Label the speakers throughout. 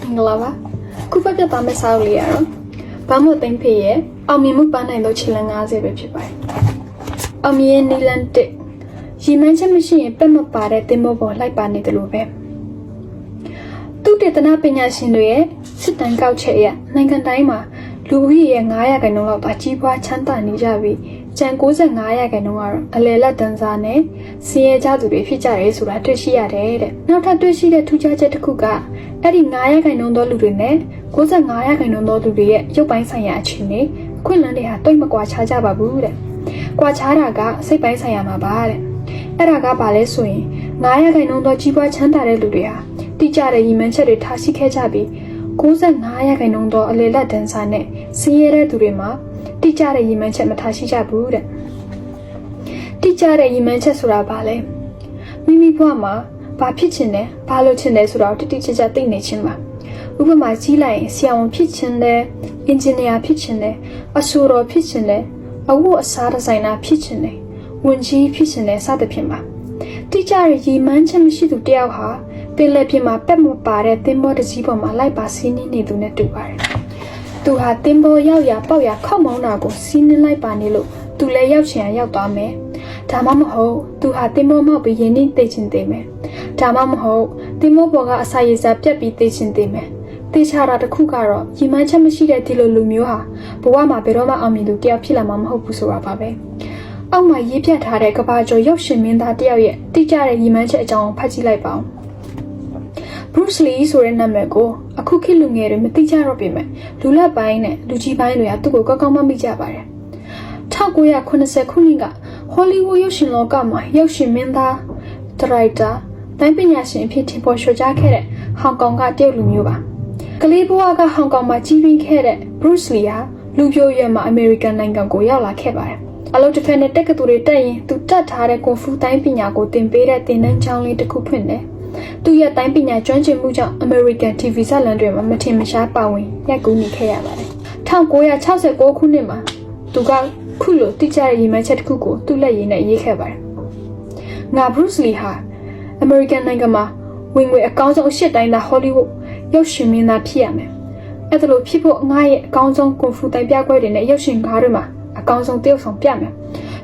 Speaker 1: မင်္ဂလာပါခုဖက်ပြသွားမယ့်စာအုပ်လေးရတော့ဘာမို့သိမ့်ဖေရဲ့အောင်မြင်မှုပန်းနိုင်သောခြေလမ်း90ပဲဖြစ်ပါတယ်အောင်မြင်နီလန်တစ်ရီမန်းချက်မရှိရင်ပက်မပါတဲ့တင်မောပေါ်လိုက်ပါနေတယ်လို့ပဲသူတေသနာပညာရှင်တွေရဲ့စစ်တမ်းကောက်ချက်အရနိုင်ငံတိုင်းမှာလူဦးရေရဲ့900ခန့်လောက်သာကြီးပွားချမ်းသာနေကြပြီး ကျန်65ရာခိုင်နှုန်းကတော့အလယ်လက်တန်းစားနဲ့စင်းရဲကြသူတွေဖြစ်ကြရဲဆိုတာတွေ့ရှိရတယ်တဲ့နောက်ထပ်တွေ့ရှိတဲ့ထူးခြားချက်တစ်ခုကအဲ့ဒီ9ရာခိုင်နှုန်းသောလူတွေနဲ့65ရာခိုင်နှုန်းသောလူတွေရဲ့ရုပ်ပိုင်းဆိုင်ရာအခြေအနေအခွင့်အလမ်းတွေဟာတိတ်မကွာခြားကြပါဘူးတဲ့ကွာခြားတာကစိတ်ပိုင်းဆိုင်ရာမှာပါတဲ့အဲ့ဒါကဘာလဲဆိုရင်9ရာခိုင်နှုန်းသောကြီးပွားချမ်းသာတဲ့လူတွေဟာတိကျတဲ့ရည်မှန်းချက်တွေထားရှိခဲ့ကြပြီး65ရာခိုင်နှုန်းသောအလယ်လက်တန်းစားနဲ့စင်းရဲတဲ့သူတွေမှာ တိကျတဲ့ရည်မှန်းချက်မထားရှိကြဘူးတဲ့တိကျတဲ့ရည်မှန်းချက်ဆိုတာဘာလဲမိမိဘဝမှာဘာဖြစ်ချင်လဲဘာလုပ်ချင်လဲဆိုတာကိုတိတိကျကျသိနေခြင်းပါဥပမာကြီးလိုက်ရင်ဆရာဝန်ဖြစ်ချင်တယ်အင်ဂျင်နီယာဖြစ်ချင်တယ်အဆိုတော်ဖြစ်ချင်တယ်အဝတ်အစားဒီဇိုင်နာဖြစ်ချင်တယ်ဝန်ကြီးဖြစ်ချင်တယ်စသဖြင့်ပါတိကျတဲ့ရည်မှန်းချက်မရှိသူတယောက်ဟာပင်လယ်ပြင်မှာပက်မပါတဲ့သင်္ဘောတစ်စီးပေါ်မှာလိုက်ပါစီးနှင်းနေသူနဲ့တူပါတယ် သူဟာတင်ပေါ်ရောက်ရပေါက်ရခောက်မောင်းတာကိုစီးနှင်းလိုက်ပါနေလို့သူလည်းရောက်ချင်ရောက်သွားမယ်။ဒါမှမဟုတ်သူဟာတင်ပေါ်မောက်ပြီးရင်းနှီးသိချင်သေးမယ်။ဒါမှမဟုတ်တင်ပေါ်ပေါ်ကအစာရည်စားပြက်ပြီးသိချင်သေးမယ်။သိချတာတစ်ခုကတော့ရီမန်းချက်မရှိတဲ့ဒီလိုလူမျိုးဟာဘဝမှာဘယ်တော့မှအောင်မြင်သူတယောက်ဖြစ်လာမှာမဟုတ်ဘူးဆိုတာပါပဲ။အောက်မှာရေးပြထားတဲ့ကဘာကျော်ရုပ်ရှင်မင်းသားတယောက်ရဲ့တိကျတဲ့ရီမန်းချက်အကြောင်းကိုဖတ်ကြည့်လိုက်ပါဦး။ Bruce Lee ဆိုတဲ့နာမည်ကိုအခုခေတ်လူငယ်တွေမသိကြတော့ပြင်မဲ့လူလက်ပိုင်းနဲ့လူကြီးပိုင်းတွေကသူ့ကိုကောက်ကောက်မမိကြပါတယ်1980ခုနှစ်ကဟောလီဝုဒ်ရုပ်ရှင်လောကမှာရုပ်ရှင်မင်းသားဒရိုက်တာတိုင်းပညာရှင်အဖြစ်ထင်ပေါ်လျှော်ကြားခဲ့တဲ့ဟောင်ကောင်ကတရုတ်လူမျိုးပါကလေးဘဝကဟောင်ကောင်မှာကြီးပြင်းခဲ့တဲ့ Bruce Lee ဟာလူပြိုရွယ်မှာအမေရိကန်နိုင်ငံကိုရောက်လာခဲ့ပါတယ်အလုပ်တစ်ဖက်နဲ့တက်ကတူတွေတက်ရင်သူတတ်ထားတဲ့ကွန်ဖူတိုင်းပညာကိုသင်ပေးတဲ့သင်တန်းကျောင်းလေးတစ်ခုဖွင့်တယ် သူရဲ့တိုင်းပညာကျွမ်းကျင်မှုကြောင့် American TV ဇာတ်လမ်းတွေမှာမထင်မရှားပါဝင်ရိုက်ကူးနေခဲ့ရပါတယ်1969ခုနှစ်မှာသူကခုလိုတိကျတဲ့ရည်မှန်းချက်တစ်ခုကိုသူ့လက်ရည်နဲ့ရေးခဲ့ပါတယ်။ငါ Bruce Lee ဟာ American နိုင်ငံမှာဝင်ငွေအကောင်းဆုံးအရှစ်တိုင်းသား Hollywood ရုပ်ရှင်မင်းသားဖြစ်ရမယ်။အဲ့ဒါလိုဖြစ်ဖို့ငါရဲ့အကောင်းဆုံးကွန်ဖူတိုင်ပြပွဲတွေနဲ့ရုပ်ရှင်ကားတွေမှာအကောင်းဆုံးတရုပ်ဆောင်ပြမယ်။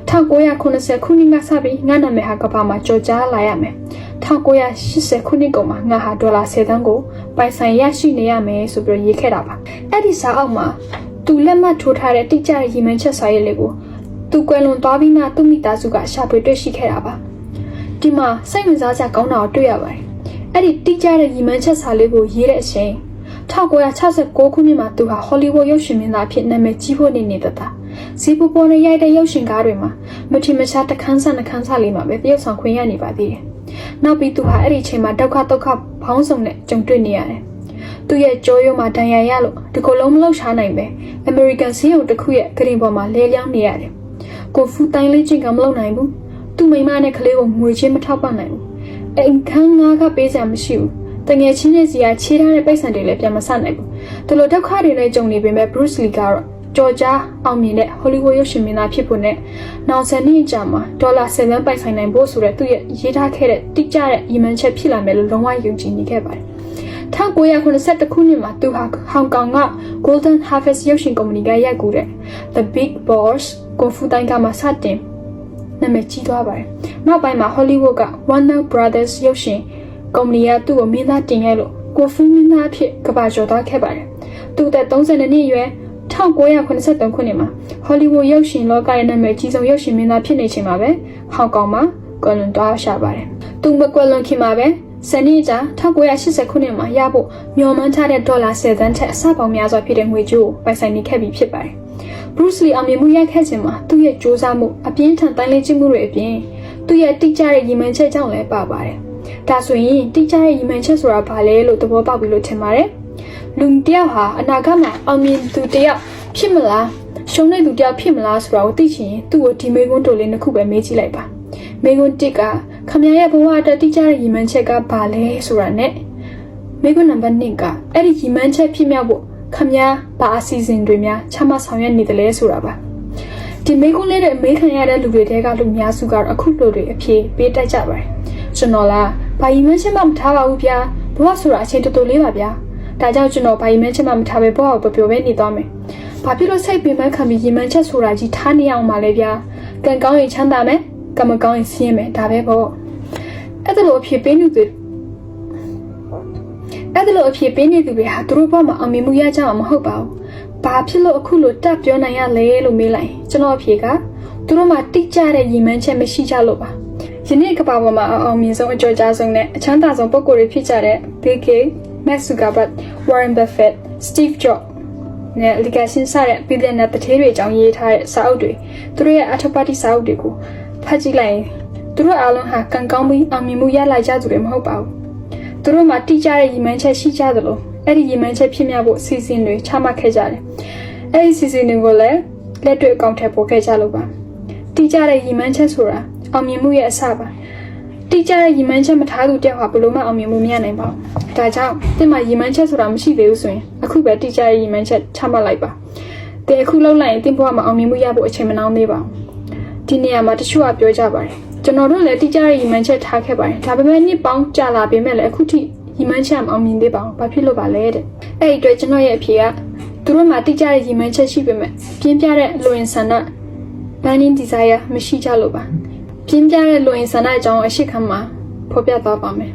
Speaker 1: 1990ခုနှစ်ကစပြီးငါနာမည်ဟာကမ္ဘာမှာကြော်ကြားလာရမယ်။1980ခုနှစ်ကုန်မှာငါဟာဒေါ်လာ10သန်းကိုပိုင်ဆိုင်ရရှိနေရမယ်ဆိုပြီးရေးခဲ့တာပါ။အဲ့ဒီစာအုပ်မှာသူလက်မှတ်ထိုးထားတဲ့တိကျတဲ့ရည်မှန်းချက်စာရေးလေးကိုသူကွယ်လွန်သွားပြီးမှသူ့မိသားစုကရှာဖွေတွေ့ရှိခဲ့တာပါဒီမှာစိတ်ဝင်စားစရာကောင်းတာကိုတွေ့ရပါတယ်အဲ့ဒီတိကျတဲ့ရည်မှန်းချက်စာလေးကိုရေးတဲ့အချိန်1969ခုနှစ်မှာသူဟာဟောလိဝုဒ်ရုပ်ရှင်မင်းသားအဖြစ်နာမည်ကြီးဖို့နေနေတတာ ဇီပူပေါ်နဲ့ရိုက်တဲ့ရုပ်ရှင်ကားတွေမှာမထင်မရှားတခန်းဆနှခန်းဆလေးမှာပဲတရုပ်ဆောင်ခွင့်ရနေပါသေးတယ်နောက်ပြီးသူဟာအဲ့ဒီအချိန်မှာဒုက္ခဒုက္ခဘောင်းဆောင်နဲ့ကြုံတွေ့နေရတယ်သူ့ရဲ့ကြောရိုးမှာဒဏ်ရာရလို့ဒီကိုလုံးမလောက်ရှားနိုင်ပဲ American ဆေးရုံတစ်ခုရဲ့ဂရင်ပေါ်မှာလဲလျောင်းနေရတယ်။ကိုဖူတိုင်းလေးချင်းကမလုပ်နိုင်ဘူး။သူ့မိမနဲ့ကလေးကိုငွေချင်းမထောက်ပံ့နိုင်ဘူး။အိမ်ခန်းငါးကပေးစရာမရှိဘူး။တငယ်ချင်းတဲ့စီကခြေထားတဲ့ပိတ်ဆံတွေလည်းပြန်မဆနိုင်ဘူး။ဒီလိုဒုက္ခတွေနဲ့ကြုံနေပေမဲ့ Bruce Lee ကတော့ ကြော်ကြားအောင်မြင်တဲ့ Hollywood ရုပ်ရှင်မင်းသားဖြစ်ဖို့နဲ့နောက်ဆက်နှစ်ကြာမှာဒေါ်လာ7သန်းပိုင်ဆိုင်နိုင်ဖို့ဆိုတဲ့သူ့ရဲ့ရေးထားခဲ့တဲ့တိကျတဲ့ရည်မှန်းချက်ဖြစ်လာမယ်လို့လုံးဝယုံကြည်နေခဲ့ပါတယ်။1982ခုနှစ်မှာသူဟာဟောင်ကောင်က Golden Harvest ရုပ်ရှင်ကုမ္ပဏီကရိုက်ကူးတဲ့ The Big Boss ကိုဖူတိုင်းကမှစတင်နာမည်ကြီးသွားပါတယ်။နောက်ပိုင်းမှာ Hollywood က Warner Brothers ရုပ်ရှင်ကုမ္ပဏီကသူ့ကိုမင်းသားတင်ခဲ့လို့ကိုဖူမင်းသားအဖြစ်ကဘာကျော်သွားခဲ့ပါတယ်။သူ့သက်32နှစ်အရွယ် 1983ခုနှစ်မှာ Hollywood ရုပ်ရှင်လောကရဲ့နာမည်ကြီးဆုံးရုပ်ရှင်မင်းသားဖြစ်နေချိန်မှာပဲဟောင်ကောင်မှာကွယ်လွန်သွားရှာပါတယ်။သူမကွယ်လွန်ခင်မှာပဲစနေကြ1980ခုနှစ်မှာရဖို့မျှော်မှန်းထားတဲ့ဒေါ်လာ10သန်းထက်အဆပေါင်းများစွာဖြစ်တဲ့ငွေကြေးကိုပိုင်ဆိုင်နေခဲ့ပြီးဖြစ်ပါတယ်။ Bruce Lee အောင်မြင်မှုရခဲ့ခြင်းမှာသူ့ရဲ့စ조사မှုအပြင်းထန်တိုင်းလေးခြင်းမှုတွေအပြင်သူ့ရဲ့တိကျတဲ့ရည်မှန်းချက်ကြောင့်လည်းပါပါတယ်။ဒါဆိုရင်တိကျတဲ့ရည်မှန်းချက်ဆိုတာဘာလဲလို့သဘောပေါက်ပြီလို့ထင်ပါတယ်။ လူတယောက်ဟာအနာဂတ်မှာအောင်မြင်သူတယောက်ဖြစ်မလားရှုံးတဲ့သူတယောက်ဖြစ်မလားဆိုတာကိုသိချင်ရင်သူ့ကိုဒီမေကွန်းတိုလေးနှစ်ခုပဲမေးကြည့်လိုက်ပါ။မေကွန်းတစ်ကခမရရဲ့ဘဝအတွက်တိကျတဲ့ရည်မှန်းချက်ကဘာလဲဆိုတာနဲ့မိခွန်းနံပါတ်1ကအဲ့ဒီရည်မှန်းချက်ဖြစ်မြောက်ဖို့ခမရဘာအစီအစဉ်တွေများချမှတ်ဆောင်ရွက်နေတယ်လဲဆိုတာပါဒီမိခွန်းလေးတဲ့အမေးခံရတဲ့လူတွေတဲကလူများစုကတော့အခုလိုတွေအဖြေပေးတတ်ကြပါတယ်ကျွန်တော်လားဘာရည်မှန်းချက်မှမထားပါဘူးဗျာဘဝဆိုတာအချိန်တော်တော်လေးပါဗျာ ဒါကြောင့်ကျွန်တော်ဘာရင်မှန်းချက်မှမထားပဲဘဝကိုပျော်ပျော်ပဲနေသွားမယ်ဘာဖြစ်လို့စိတ်ပင်ပန်းခံပြီးရင်မှန်းချက်ဆိုတာကြီးထားနေအောင်ပါလဲဗျာကံကောင်းရင်ချမ်းသာမယ်ကံမကောင်းရင်ဆင်းရဲမယ်ဒါပဲပေါ့အဲ့ဒါလို့အဖြစ်ပေးနေသူအဲ့ဒါလို့အဖြစ်ပေးနေသူတွေဟာသူတို့ဘဝမှာအောင်မြင်မှုရကြမှာမဟုတ်ပါဘူးဘာဖြစ်လို့အခုလိုတက်ပြောနိုင်ရလဲလို့မေးလိုက်ကျွန်တော်အဖြေကသူတို့မှာတိကျတဲ့ရင်မှန်းချက်မရှိကြလို့ပါယနေ့ကမ္ဘာပေါ်မှာအအောင်မြင်ဆုံးအကြော်ကြားဆုံးနဲ့အချမ်းသာဆုံးပုဂ္ဂိုလ်တွေဖြစ်ကြတဲ့ Bill Gates, Mark Zuckerberg, Warren Buffett, Steve Jobs နဲ့ Legacy စတဲ့ပြည်တဲ့နဲ့တထေးတွေအကြောင်းရေးထားတဲ့စာအုပ်တွေသူတို့ရဲ့အထက်ပါတီစာအုပ်တွေကိုဖတ်ကြည့်လိုက်ရင်သူတို့အားလုံးဟာကံကောင်းပြီးအောင်မြင်မှုရလာကြသူတွေမဟုတ်ပါဘူးသူတို့မှာတိကျတဲ့ရည်မှန်းချက်ရှိကြသလိုအဲ့ဒီရည်မှန်းချက်ဖြစ်မြောက်ဖို့အစီအစဉ်တွေချမှတ်ခဲ့ကြတယ်အဲ့ဒီအစီအစဉ်တွေကိုလည်းလက်တွေ့အကောင့်ထဲပေါ်ခဲ့ကြလို့ပါတိကျတဲ့ရည်မှန်းချက်ဆိုတာအောင်မြင်မှုရဲ့အစပါတိကျတဲ့ရည်မှန်းချက်မထားသူတယောက်ဟာဘယ်လိုမှအောင်မြင်မှုမရနိုင်ပါဘူး ဒါကြောင့်တင်မှာရည်မှန်းချက်ဆိုတာမရှိသေးဘူးဆိုရင်အခုပဲတိကျတဲ့ရည်မှန်းချက်ချမှတ်လိုက်ပါတဲ့အခုလောက်လိုက်ရင်တင်ဘဝမှာအောင်မြင်မှုရဖို့အချိန်မနှောင်းသေးပါဘူးဒီနေရာမှာတချို့ကပြောကြပါတယ်ကျွန်တော်တို့လည်းတိကျတဲ့ရည်မှန်းချက်ထားခဲ့ပါတယ်ဒါပေမဲ့နှစ်ပေါင်းကြာလာပေမဲ့လည်းအခုထိရည်မှန်းချက်မအောင်မြင်သေးပါဘူးဘာဖြစ်လို့ပါလဲတဲ့အဲ့ဒီအတွက်ကျွန်တော်ရဲ့အဖြေကသူတို့မှာတိကျတဲ့ရည်မှန်းချက်ရှိပေမဲ့ပြင်းပြတဲ့လူဝင်ဆန္ဒ burning desire မရှိကြလို့ပါပြင်းပြတဲ့လူရင်ဆန္ဒအကြောင်းအရှိခံမှာဖော်ပြသွားပါမယ်